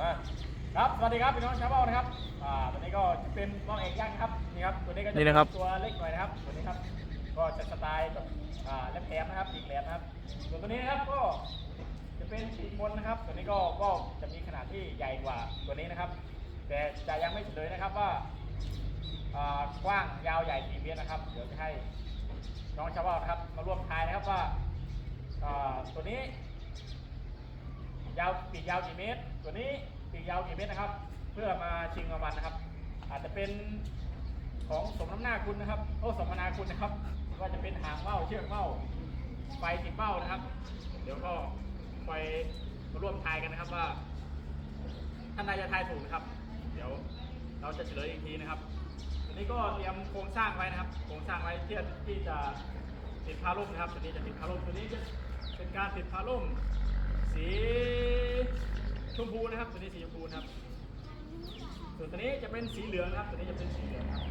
มาครับ สวัสดีครับพี่น้องชาวบ้านนะครับ อ่าตัวนี้ก็จะเป็นน้องเอกย่างครับ นี่ครับ ตัวนี้ก็จะนี่นะครับตัวเล็กหน่อยนะครับ ตัวนี้ครับ ก็จะสไตล์แบบ อ่าเล็บแหลมนะครับปีกแหลมนะครับ ส่วนตัวนี้นะครับก็จะเป็นปีกบนนะครับ ตัวนี้ก็ ก็จะมีขนาดที่ใหญ่กว่าตัวนี้นะครับ แต่จะยังไม่เฉลยนะครับว่า อ่ากว้างยาวใหญ่กี่เมตรนะครับ เดี๋ยวจะให้น้องชาวบ้านนะครับ มาร่วมทายนะครับว่าอ่าตัวนี้ ยาวปีกยาวกี่เมตร ตัวนี้ปีกยาวกี่เมตรนะครับ เพื่อมาชิงรางวัลนะครับ อาจจะเป็นของสมน้ำหน้าคุณนะครับโอ้สมนาคุณนะครับก็จะเป็นหางว่าเชือกว่าไฟติดเป้านะครับ เดี๋ยวก็ไปมาร่วมทายกันนะครับว่าท่านใดจะทายถูกนะครับ เดี๋ยวเราจะเฉลยอีกทีนะครับอันนี้ก็เตรียมโครงสร้างไว้นะครับ โครงสร้างไว้เพื่อที่จะติดพาร่มนะครับตัวนี้จะติดพาร่มตัวนี้จะเป็นการติดพาร่ม พูนะครับตัวนี้สีชมพูนะครับ ส่วนตัวนี้จะเป็นสีเหลืองนะครับ ตัวนี้จะเป็นสีเหลืองครับ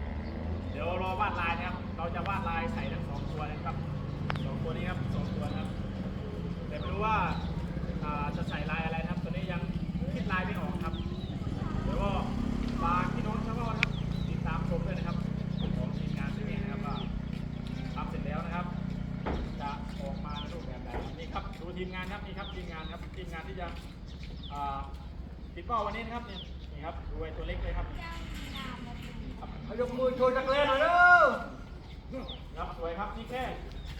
เดี๋ยวรอวาดลายนะครับ เราจะวาดลายใส่ทั้งสองตัวนะครับสองตัวนี้ครับสองตัวนะครับ แต่ไม่รู้ว่าจะใส่ลายอะไรนะครับ ตัวนี้ยังคิดลายไม่ออกครับ เดี๋ยวก็ฝากพี่น้องชาวบ้านครับติดตามชมด้วยนะครับของทีมงานที่นี่นะครับว่าทำเสร็จแล้วนะครับ จะออกมาในรูปแบบใดนี่ครับดูทีมงานครับนี่ครับทีมงานครับทีมงานที่จะ ติดเป้าวันนี้นะครับนี่นี่ครับดูไอ้ตัวเล็กเลยครับครับเอายกมือโชว์จักรเล่นหน่อยเด้อครับสวยครับนี่แค่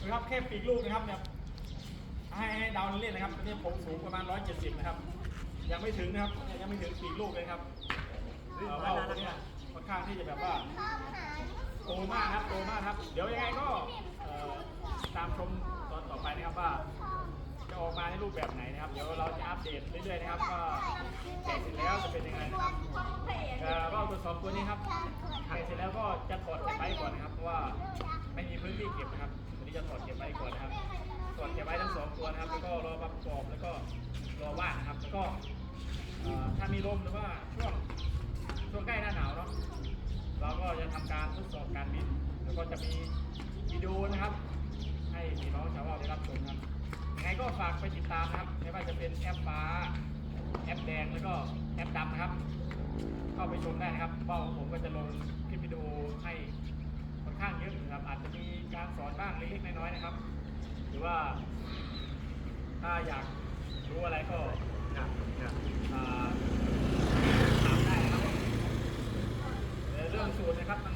นะครับแค่ปีกลูกนะครับเนี่ยให้ให้ดาวน์เล่นนะครับนี่ผมสูงประมาณ 170 นะครับ ยังไม่ถึงนะครับเนี่ยยังไม่ถึงปีกลูกเลยครับเอ่อว่าวตัวเนี้ยค่อนข้างที่จะแบบว่าโตมากครับโตมากครับ เดี๋ยวยังไงก็เอ่อตามชมตอนต่อไปนะครับว่า แบบไหนนะครับ เดี๋ยวเราจะอัปเดตเรื่อยๆนะครับว่าแกะเสร็จแล้วจะเป็นยังไงนะครับเอ่อว่าวตัวสองตัวนี้ครับแกะเสร็จแล้วก็จะถอดเก็บไว้ก่อนนะครับ เพราะว่าไม่มีพื้นที่เก็บนะครับตัวนี้จะถอดเก็บไว้ก่อนนะครับถอดเก็บไว้ทั้งสองตัวนะครับ แล้วก็รอประกอบแล้วก็รอว่านะครับ แล้วก็เอ่อถ้ามีลมหรือว่าช่วงช่วงใกล้หน้าหนาวเนาะ เราก็จะทำการทดสอบการบิน แล้วก็จะมีวิดีโอนะครับ ให้พี่น้องชาวบ้าได้รับชมครับ ยังไงก็ฝากไปติดตามนะครับ ไม่ว่าจะเป็นแอปฟ้า แอปแดงแล้วก็แอปดำนะครับ เข้าไปชมได้นะครับเป้าของผมก็จะลงคลิปวิดีโอให้ค่อนข้างเยอะนะครับ อาจจะมีการสอนบ้างเล็กๆน้อยๆนะครับ หรือว่าถ้าอยากรู้อะไรก็อ่าถามได้นะครับเรื่องสูตรนะครับมัน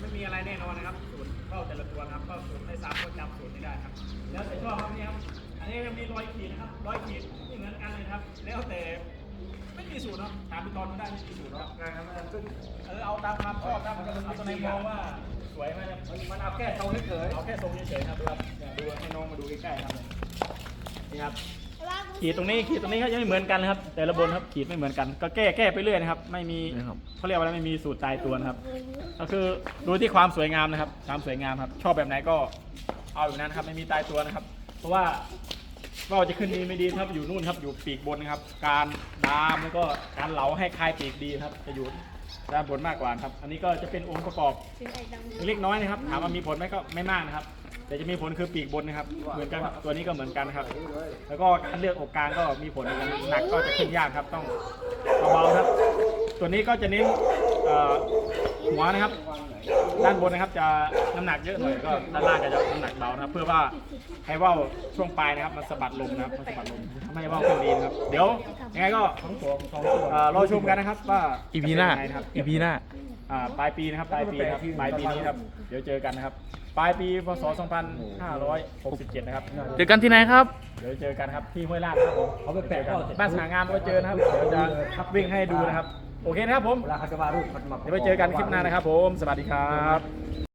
ไม่มีอะไรแน่นอนนะครับ ครับ แล้วแต่ชอบครับนี่ครับ อันนี้ยังมีรอยขีดนะครับ รอยขีดไม่เหมือนกันเลยนะครับ แล้วแต่ไม่มีสูตรเนาะ ถามพี่ตอนไม่ได้ไม่มีสูตรเนาะงานมันซึ่งเออเอาตามความชอบนะมันเอาตัวไหนมองว่าสวยไหมครับมันเอาแค่ทรงเฉยเอาแค่ทรงเฉยๆครับดูครับเนี่ยดูให้น้องมาดูใกล้ๆครับนี่ครับ ขีดตรงนี้ขีดตรงนี้ครับยังไม่เหมือนกันนะครับ แต่ละบนครับขีดไม่เหมือนกัน ก็แก้แก้ไปเรื่อยนะครับ ไม่มีนี่ครับเขาเรียกว่าอะไรไม่มีสูตรตายตัวนะครับ ก็คือดูที่ความสวยงามนะครับ ความสวยงามครับ ชอบแบบไหนก็ เอาแบบนั้นครับไม่มีตายตัวนะครับ เพราะว่าว่าจะขึ้นดีไม่ดีครับอยู่นู่นครับอยู่ปีกบนนะครับ การดามแล้วก็การเหลาให้คลายปีกดีครับ จะอยู่ด้านบนมากกว่าครับ อันนี้ก็จะเป็นองค์ประกอบเล็กน้อยนะครับ ถามว่ามีผลไหมก็ไม่มากนะครับ แต่จะมีผลคือปีกบนนะครับ เหมือนกันตัวนี้ก็เหมือนกันครับ แล้วก็การเลือกอกกลางก็มีผลหมือนกันหนักก็จะขึ้นยากครับต้องเบาๆครับ ตัวนี้ก็จะเน้นหัวนะครับ ด้านบนนะครับจะน้ำหนักเยอะหน่อยก็ด้านล่างก็จะน้ำหนักเบานะครับ เพื่อว่าให้ว่าวช่วงปลายนะครับมันสะบัดลมนะครับมันสะบัดลมทำให้ว่าวขึ้นดีนะครับเดี๋ยวยังไงก็เอ่อรอชมกันนะครับว่าอีพีหน้าจะเป็ยังไงนะครับ อีพีหน้า อ่าปลายปีนะครับปลายปีนะครับปลายปีนี้ครับเดี๋ยวเจอกันนะครับ ปลายปีพศ 2567 นะครับเจอกันที่ไหนครับ เดี๋ยวเจอกันครับที่ห้วยลาดครับผมเขาไปแปะบ้านสง่างามก็เจอนะครับเดี๋ยวจะวิ่งให้ดูนะครับ โอเคนะครับผมเวลาเขาจะมารูปมันมา เดี๋ยวไปเจอกันคลิปหน้านะครับผม สวัสดีครับ